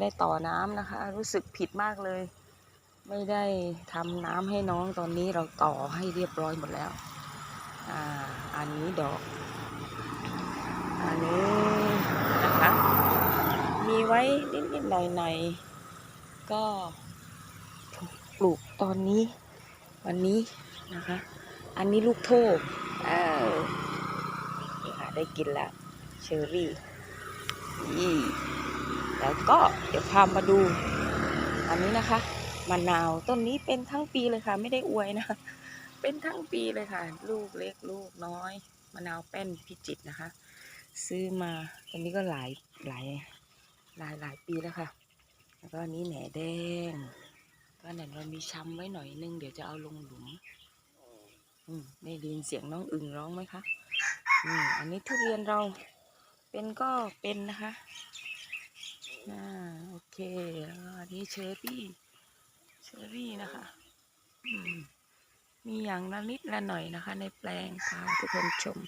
ได้ต่อน้ำนะคะ รู้สึกผิดมากเลย ไม่ได้ทำน้ำให้น้องตอนนี้เราต่อให้เรียบร้อยหมดแล้วอ่าอันนี้ดอก อันนี้นะคะ มีไว้นิดๆหน่อยๆก็ปลูกตอนนี้ วันนี้นะคะ อันนี้ลูกโทกเออนี่ค่ะได้กินล้วเชอรี่นี่ แล้วก็เดี๋ยวพามาดู อันนี้นะคะมะนาวต้นนี้เป็นทั้งปีเลยค่ะ ไม่ได้อวยนะ เป็นทั้งปีเลยค่ะ ลูกเล็กลูกน้อยมะนาวแป้นพิจิตรนะคะ ซื้อมาตอนนี้ก็หลายหลายหลายหลายปีแล้วค่ะ แล้วก็อันนี้แหน่แดงก็ไหนเรามีช้ำไว้หน่อยนึงเดี๋ยวจะเอาลงหลุมอืมได้ยินเสียงน้องอึ่งร้องไหมคะอืมอันนี้ทุเรียนเราเป็นก็เป็นนะคะ อ่าโอเคอันนี้เชอรี่ เชอรี่นะคะมมีอย่างละนิดละหน่อยนะคะ ในแปลงพาทุกคนชม